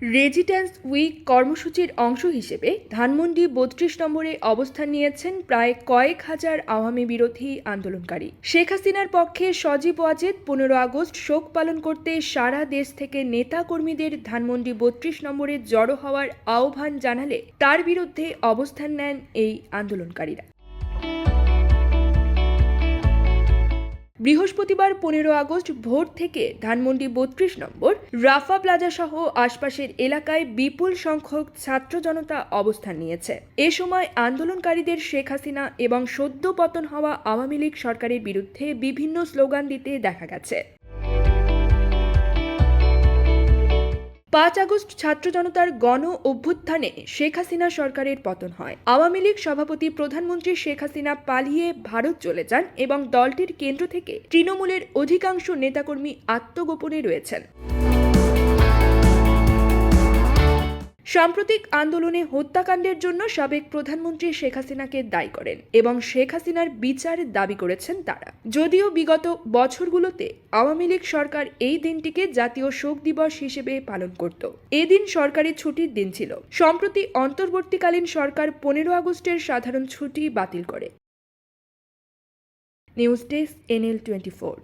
রেজিট্যান্স week কর্মসূচির অংশ হিসেবে ধানমন্ডি বত্রিশ নম্বরে অবস্থান নিয়েছেন প্রায় কয়েক হাজার আওয়ামী বিরোধী আন্দোলনকারী। শেখ হাসিনার পক্ষে সজীব ওয়াজেদ পনেরো আগস্ট শোক পালন করতে সারা দেশ থেকে নেতা কর্মীদের ধানমন্ডি বত্রিশ নম্বরে জড়ো হওয়ার আহ্বান জানালে তার বিরুদ্ধে অবস্থান নেন এই আন্দোলনকারীরা। বৃহস্পতিবার পনেরো আগস্ট ভোর থেকে ধানমন্ডি বত্রিশ নম্বর, রাফা প্লাজা সহ আশপাশের এলাকায় বিপুল সংখ্যক ছাত্র জনতা অবস্থান নিয়েছে। এ সময় আন্দোলনকারীদের শেখ হাসিনা এবং সদ্য পতন হওয়া আওয়ামী লীগ সরকারের বিরুদ্ধে বিভিন্ন স্লোগান দিতে দেখা গেছে। পাঁচ আগস্ট ছাত্র জনতার গণ অভ্যুত্থানে শেখ হাসিনা সরকারের পতন হয়। আওয়ামী লীগ সভাপতি প্রধানমন্ত্রী শেখ হাসিনা পালিয়ে ভারত চলে যান এবং দলটির কেন্দ্র থেকে তৃণমূলের অধিকাংশ নেতাকর্মী আত্মগোপনে রয়েছেন। সাম্প্রতিক আন্দোলনে হত্যাকাণ্ডের জন্য সাবেক প্রধানমন্ত্রী শেখ হাসিনাকে দায়ী করেন এবং শেখ হাসিনার বিচার দাবি করেছেন তারা। যদিও বিগত বছরগুলোতে আওয়ামী লীগ সরকার এই দিনটিকে জাতীয় শোক দিবস হিসেবে পালন করত। এদিন সরকারি ছুটির দিন ছিল। সম্প্রতি অন্তর্বর্তীকালীন সরকার পনেরো আগস্টের সাধারণ ছুটি বাতিল করে। News desk NL twenty four.